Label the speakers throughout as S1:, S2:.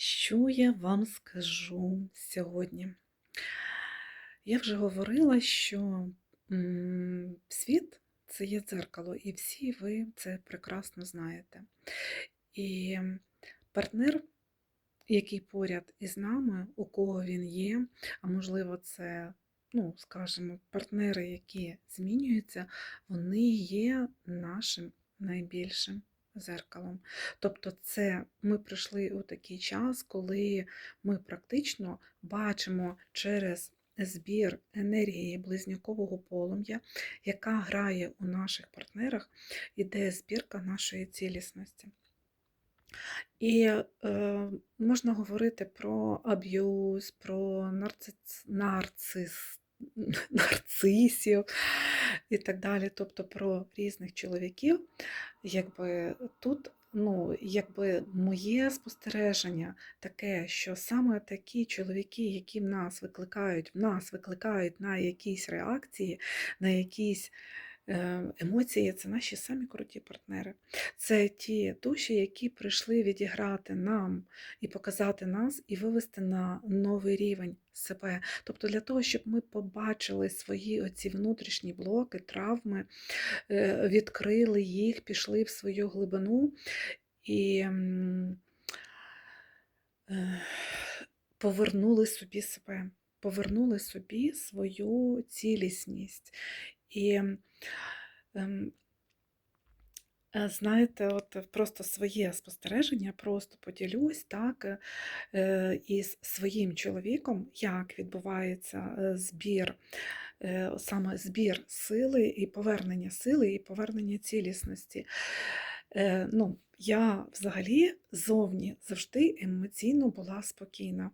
S1: Що я вам скажу сьогодні? Я вже говорила, що світ це є дзеркало, і всі ви це прекрасно знаєте. І партнер, який поряд із нами, у кого він є, а можливо, це, ну, скажімо, партнери, які змінюються, вони є нашим найбільшим зеркалом. Тобто, це ми прийшли у такий час, коли ми практично бачимо через збір енергії близнюкового полум'я, яка грає у наших партнерах, іде збірка нашої цілісності. І е, можна говорити про аб'юз, про нарцис, нарцис, нарцисів і так далі, тобто про різних чоловіків. Якби тут, ну, якби моє спостереження таке, що саме такі чоловіки, які в нас викликають, в нас викликають на якісь реакції, на якісь емоції, це наші самі круті партнери. Це ті душі, які прийшли відіграти нам і показати нас, і вивести на новий рівень себе. Тобто для того, щоб ми побачили свої оці внутрішні блоки, травми, е, відкрили їх, пішли в свою глибину і е, повернули собі себе, повернули собі свою цілісність. І Е, Знаєте, от е, просто своє спостереження, просто поділюсь так, із своїм чоловіком, як відбувається збір, саме збір сили і повернення сили, і повернення цілісності. Е, Ну, я взагалі зовні завжди емоційно була спокійна.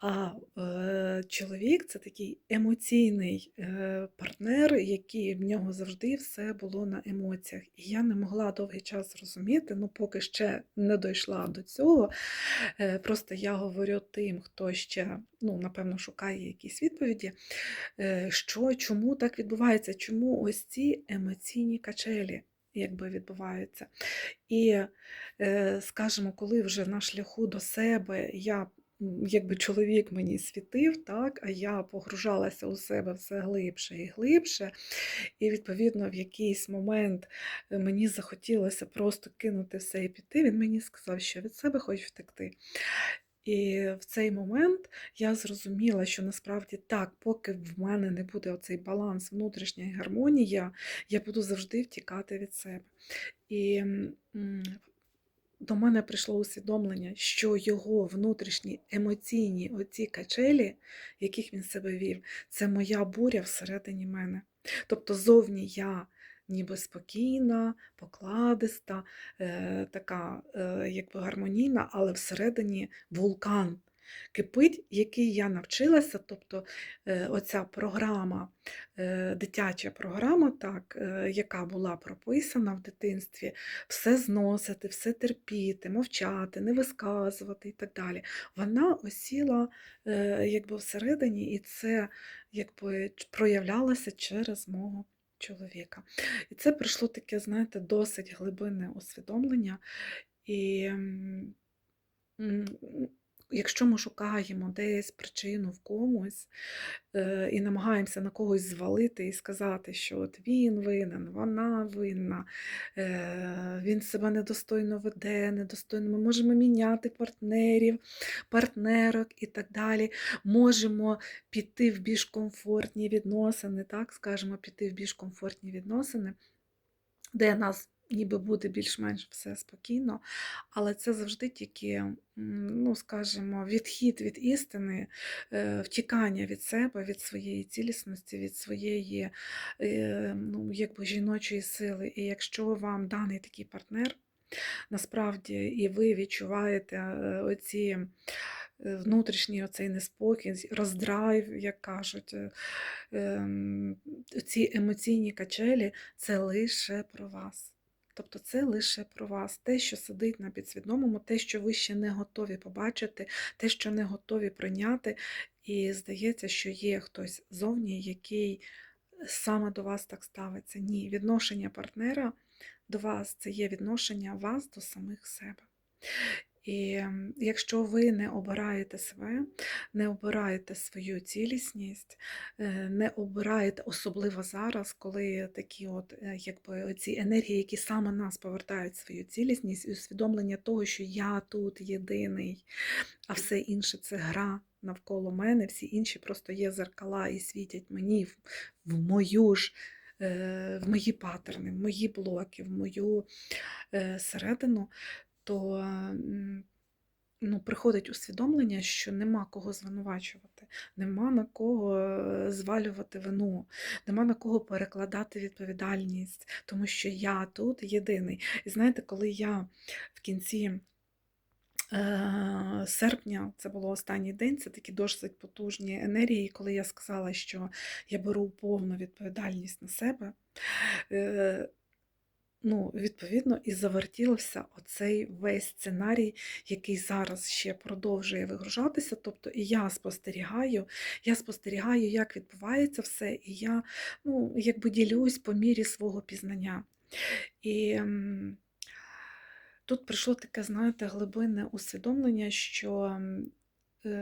S1: А е, чоловік це такий емоційний е, партнер, який в нього завжди все було на емоціях. І я не могла довгий час зрозуміти, ну поки ще не дійшла до цього. Е, просто я говорю тим, хто ще, ну, напевно, шукає якісь відповіді, е, що, чому так відбувається, чому ось ці емоційні качелі. Якби відбуваються. І, е, скажімо, коли вже на шляху до себе я якби чоловік мені світив, так, а я погружалася у себе все глибше і глибше. І, відповідно, в якийсь момент е, мені захотілося просто кинути все і піти. Він мені сказав, що від себе хочеш втекти. І в цей момент я зрозуміла, що насправді так, поки в мене не буде оцей баланс, внутрішня гармонія, я буду завжди втікати від себе. І до мене прийшло усвідомлення, що його внутрішні емоційні оці качелі, яких він себе вів, це моя буря всередині мене. Тобто зовні я ніби спокійна, покладиста, е, така е, якби гармонійна, але всередині вулкан кипить, який я навчилася, тобто е, оця програма, е, дитяча програма, так, е, яка була прописана в дитинстві, все зносити, все терпіти, мовчати, не висказувати і так далі. Вона осіла якби всередині, і це якби проявлялося через мого чоловіка. І це прийшло таке, знаєте, досить глибинне усвідомлення. І якщо ми шукаємо десь причину в комусь е, і намагаємося на когось звалити і сказати, що от він винен, вона винна, е, він себе недостойно веде, недостойно, ми можемо міняти партнерів, партнерок і так далі. Можемо піти в більш комфортні відносини, так скажемо, піти в більш комфортні відносини, де нас ніби буде більш-менш все спокійно, але це завжди тільки, ну, скажімо, відхід від істини, е, втікання від себе, від своєї цілісності, від своєї е, ну, якби жіночої сили. І якщо вам даний такий партнер, насправді, і ви відчуваєте е, оці внутрішній оцей неспокій, роздрайв, як кажуть, ем, ці емоційні качелі, це лише про вас. Тобто це лише про вас, те, що сидить на підсвідомому, те, що ви ще не готові побачити, те, що не готові прийняти. І здається, що є хтось зовні, який саме до вас так ставиться. Ні, відношення партнера до вас це є відношення вас до самих себе. І якщо ви не обираєте себе, не обираєте свою цілісність, е, не обираєте, особливо зараз, коли такі от е, якби ці енергії, які саме нас повертають свою цілісність, і усвідомлення того, що я тут єдиний, а все інше це гра навколо мене, всі інші просто є зеркала і світять мені в, мою ж. е, В мої паттерни, в мої блоки, в мою середину, то ну, приходить усвідомлення, що нема кого звинувачувати, нема на кого е, звалювати вину, нема на кого перекладати відповідальність, тому що я тут єдиний. І знаєте, коли я в кінці. е, Серпня, це було останній день, це такі досить потужні енергії, коли я сказала, що я беру повну відповідальність на себе. Ну, відповідно, і завертівся оцей весь сценарій, який зараз ще продовжує вигружатися. Тобто і я спостерігаю, я спостерігаю, як відбувається все, і я ну, якби ділюсь по мірі свого пізнання. І тут прийшло таке, знаєте, глибинне усвідомлення, що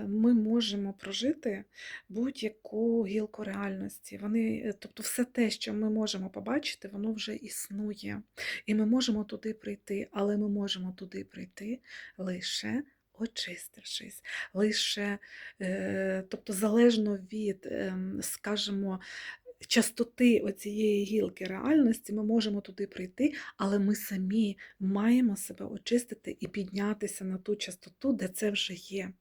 S1: ми можемо прожити будь-яку гілку реальності. Вони, е, тобто все те, що ми можемо побачити, воно вже існує. І ми можемо туди прийти, але ми можемо туди прийти лише очистившись, лише, е, тобто залежно від, ем, скажімо, частоти оцієї гілки реальності, ми можемо туди прийти, але ми самі маємо себе очистити і піднятися на ту частоту, де це вже є.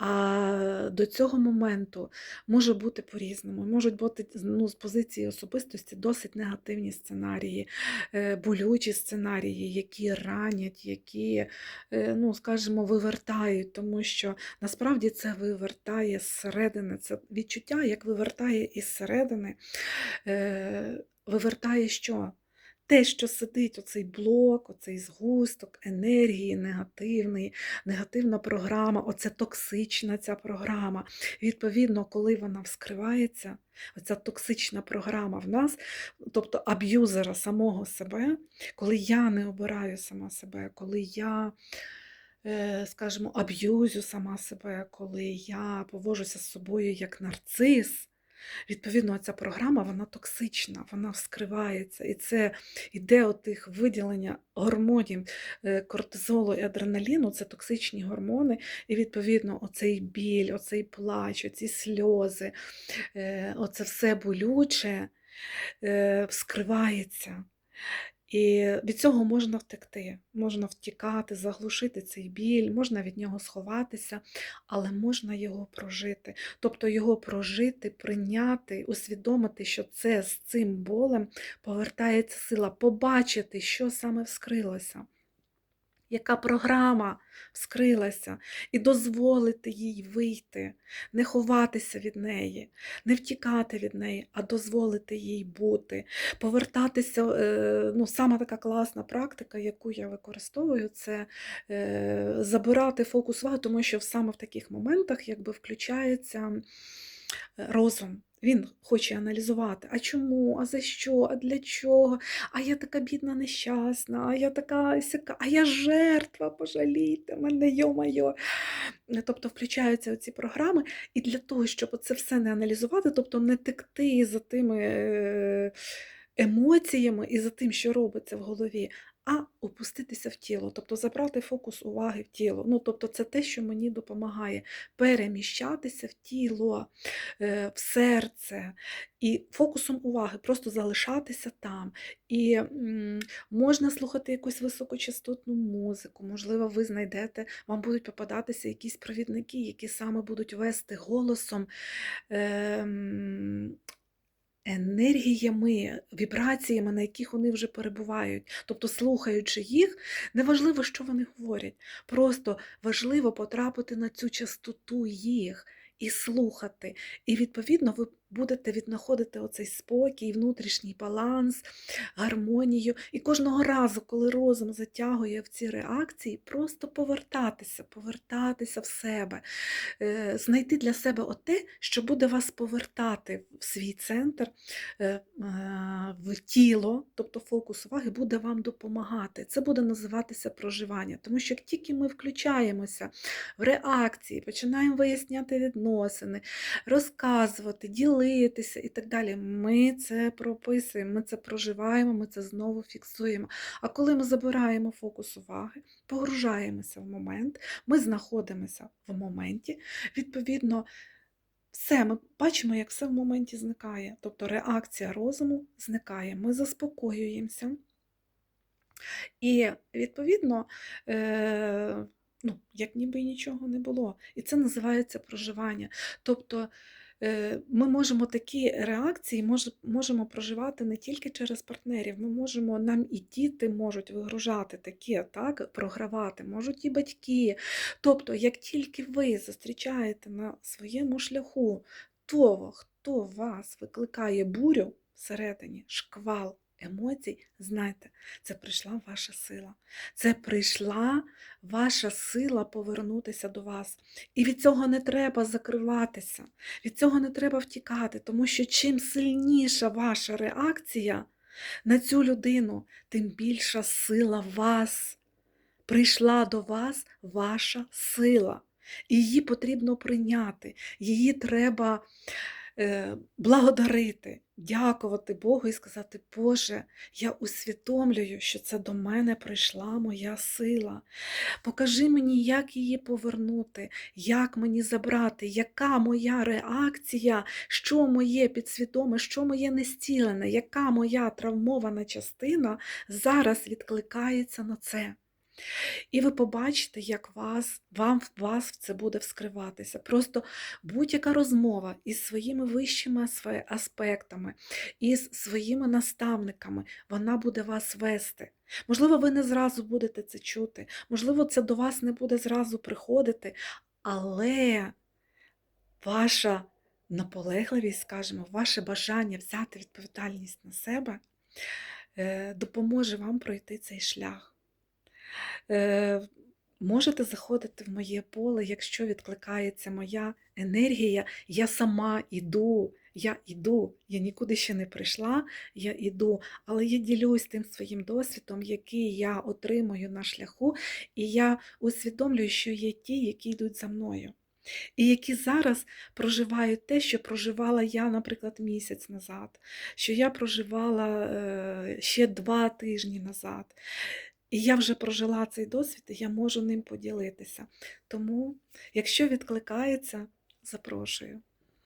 S1: А до цього моменту може бути по-різному. Можуть бути ну, з позиції особистості досить негативні сценарії, е, болючі сценарії, які ранять, які, е, ну, скажімо, вивертають, тому що насправді це вивертає зсередини. Це відчуття, як вивертає із середини, е, вивертає що? Те, що сидить, оцей блок, оцей згусток енергії негативний, негативна програма, оце токсична ця програма. Відповідно, коли вона вскривається, оця токсична програма в нас, тобто аб'юзера самого себе, коли я не обираю сама себе, коли я, е, скажімо, аб'юзю сама себе, коли я поводжуся з собою як нарцис. Відповідно, ця програма вона токсична, вона вскривається, і це іде от тих виділення гормонів е, кортизолу і адреналіну, це токсичні гормони, і відповідно оцей біль, оцей плач, оці сльози, е, оце все болюче е, вскривається. І від цього можна втекти, можна втікати, заглушити цей біль, можна від нього сховатися, але можна його прожити. Тобто його прожити, прийняти, усвідомити, що це з цим болем повертається сила, побачити, що саме вскрилося. Яка програма вскрилася, і дозволити їй вийти, не ховатися від неї, не втікати від неї, а дозволити їй бути, повертатися. е, Ну, сама така класна практика, яку я використовую, це е, забирати фокус уваги, тому що саме в таких моментах якби включається е, розум. Він хоче аналізувати, а чому, а за що, а для чого, а я така бідна, нещасна, а я така сяка, а я жертва, пожалійте мене, йо-майо. Тобто включаються ці програми, і для того, щоб це все не аналізувати, тобто не текти за тими е, емоціями і за тим, що робиться в голові, а опуститися в тіло, тобто забрати фокус уваги в тіло. Ну, тобто, це те, що мені допомагає переміщатися в тіло, е, в серце, і фокусом уваги просто залишатися там. І можна слухати якусь високочастотну музику, можливо, ви знайдете, вам будуть попадатися якісь провідники, які саме будуть вести голосом. ем, енергіями, вібраціями, на яких вони вже перебувають. Тобто, слухаючи їх, неважливо, що вони говорять. Просто важливо потрапити на цю частоту їх і слухати. І, відповідно, ви будете віднаходити оцей спокій, внутрішній баланс, гармонію. І кожного разу, коли розум затягує в ці реакції, просто повертатися, повертатися в себе, е, знайти для себе оте, що буде вас повертати в свій центр, е, е, в тіло, тобто фокус уваги буде вам допомагати. Це буде називатися проживання. Тому що як тільки ми включаємося в реакції, починаємо виясняти відносини, розказувати, ділитися і так далі, ми це прописуємо, ми це проживаємо, ми це знову фіксуємо. А коли ми забираємо фокус уваги, погружаємося в момент, ми знаходимося в моменті, відповідно, все, ми бачимо, як все в моменті зникає. Тобто реакція розуму зникає. Ми заспокоюємося. І, відповідно, е, ну, як ніби нічого не було. І це називається проживання. Тобто ми можемо такі реакції мож- можемо проживати не тільки через партнерів. Ми можемо, нам і діти можуть вигружати таке, так, програвати, можуть і батьки. Тобто, як тільки ви зустрічаєте на своєму шляху того, хто вас викликає бурю всередині, шквал емоцій, знайте, це прийшла ваша сила. Це прийшла ваша сила повернутися до вас. І від цього не треба закриватися, від цього не треба втікати, тому що чим сильніша ваша реакція на цю людину, тим більша сила вас. Прийшла до вас ваша сила. Її потрібно прийняти, її треба е, благодарити, дякувати Богу і сказати, Боже, я усвідомлюю, що це до мене прийшла моя сила. Покажи мені, як її повернути, як мені забрати, яка моя реакція, що моє підсвідоме, що моє нестілене, яка моя травмована частина зараз відкликається на це. І ви побачите, як вас, вам, вас це буде вскриватися. Просто будь-яка розмова із своїми вищими аспектами, із своїми наставниками, вона буде вас вести. Можливо, ви не зразу будете це чути, можливо, це до вас не буде зразу приходити, але ваша наполегливість, скажімо, ваше бажання взяти відповідальність на себе е, допоможе вам пройти цей шлях. Е, Можете заходити в моє поле, якщо відкликається моя енергія, я сама іду, я іду, я нікуди ще не прийшла, я іду, але я ділюсь тим своїм досвідом, який я отримую на шляху, і я усвідомлюю, що є ті, які йдуть за мною. І які зараз проживають те, що проживала я, наприклад, місяць назад, що я проживала е, ще два тижні назад. І я вже прожила цей досвід, і я можу ним поділитися. Тому, якщо відкликається, запрошую.